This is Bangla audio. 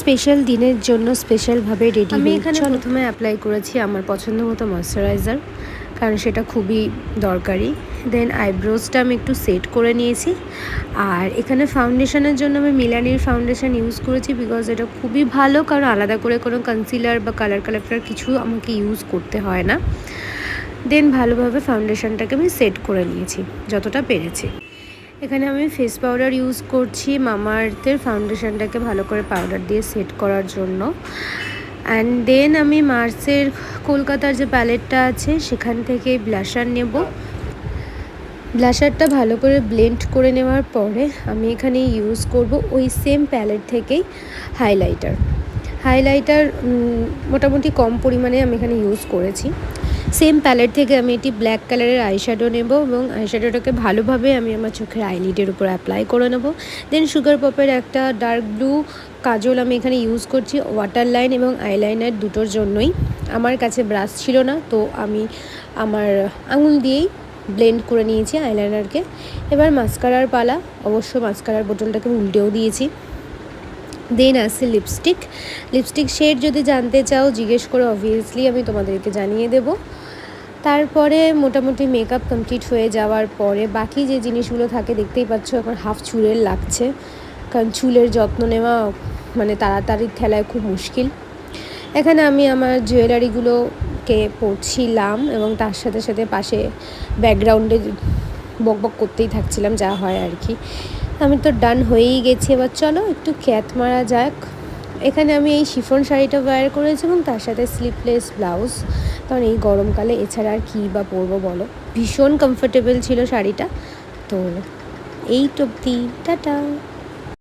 স্পেশাল দিনের জন্য স্পেশালভাবে রেডি আমি এখানে প্রথমে অ্যাপ্লাই করেছি আমার পছন্দ মতো ময়শ্চারাইজার কারণ সেটা খুবই দরকারি। দেন আইব্রোজটা আমি একটু সেট করে নিয়েছি। আর এখানে ফাউন্ডেশনের জন্য আমি মিলানির ফাউন্ডেশন ইউজ করেছি বিকজ এটা খুবই ভালো কারণ আলাদা করে কোনো কনসিলার বা কালার কালেক্টর কিছু আমাকে ইউজ করতে হয় না। দেন ভালোভাবে ফাউন্ডেশনটাকে আমি সেট করে নিয়েছি যতটা পেরেছি। এখানে আমি ফেস পাউডার ইউজ করছি মামাআর্থের ফাউন্ডেশনটাকে ভালো করে পাউডার দিয়ে সেট করার জন্য। অ্যান্ড দেন আমি মার্সের কলকাতার যে প্যালেটটা আছে, সেখান থেকে ব্লাশার নেব। ব্লাশারটা ভালো করে ব্লেন্ড করে নেওয়ার পরে আমি এখানে ইউজ করব ওই সেম প্যালেট থেকেই হাইলাইটার হাইলাইটার মোটামুটি কম পরিমাণে আমি এখানে ইউজ করেছি। সেম প্যালেট থেকে আমি এটি ব্ল্যাক কালারের আইশ্যাডো নেব এবং আইশ্যাডোটাকে ভালোভাবে আমি আমার চোখের আইলিডের উপর অ্যাপ্লাই করে নেব। দেন সুগার পপের একটা ডার্ক ব্লু কাজল আমি এখানে ইউজ করছি ওয়াটার লাইন এবং আইলাইনার দুটোর জন্যই। আমার কাছে ব্রাশ ছিল না, তো আমি আমার আঙুল দিয়েই ব্লেন্ড করে নিয়েছি আইলাইনারকে এবার মাস্কারার পালা, অবশ্য মাস্কারার বোতলটাকে উল্টেও দিয়েছি। দেন আছে লিপস্টিক লিপস্টিক শেড যদি জানতে চাও, জিজ্ঞেস করে অবভিয়াসলি আমি তোমাদেরকে জানিয়ে দেব। তারপরে মোটামুটি মেকআপ কমপ্লিট হয়ে যাওয়ার পরে বাকি যে জিনিসগুলো থাকে, দেখতেই পাচ্ছ এখন হাফ চুলের লাগছে। কারণ চুলের যত্ন নেওয়া মানে তাড়াতাড়ি খেলায় খুব মুশকিল। এখানে আমি আমার জুয়েলারিগুলোকে পরছিলাম এবং তার সাথে সাথে পাশে ব্যাকগ্রাউন্ডে বক বক করতেই থাকছিলাম, যা হয় আর কি। আমি তো ডান হয়েই গেছি, এবার চলো একটু ক্যাত মারা যাক। এখানে আমি এই শিফন শাড়িটা ওয়্যার করেছি এবং তার সাথে স্লিপলেস ব্লাউজ কারণ এই গরমকালে এছাড়া আর কী বা পরবো বলো? ভীষণ কমফোর্টেবল ছিল শাড়িটা। তো এই টপতি টাটা।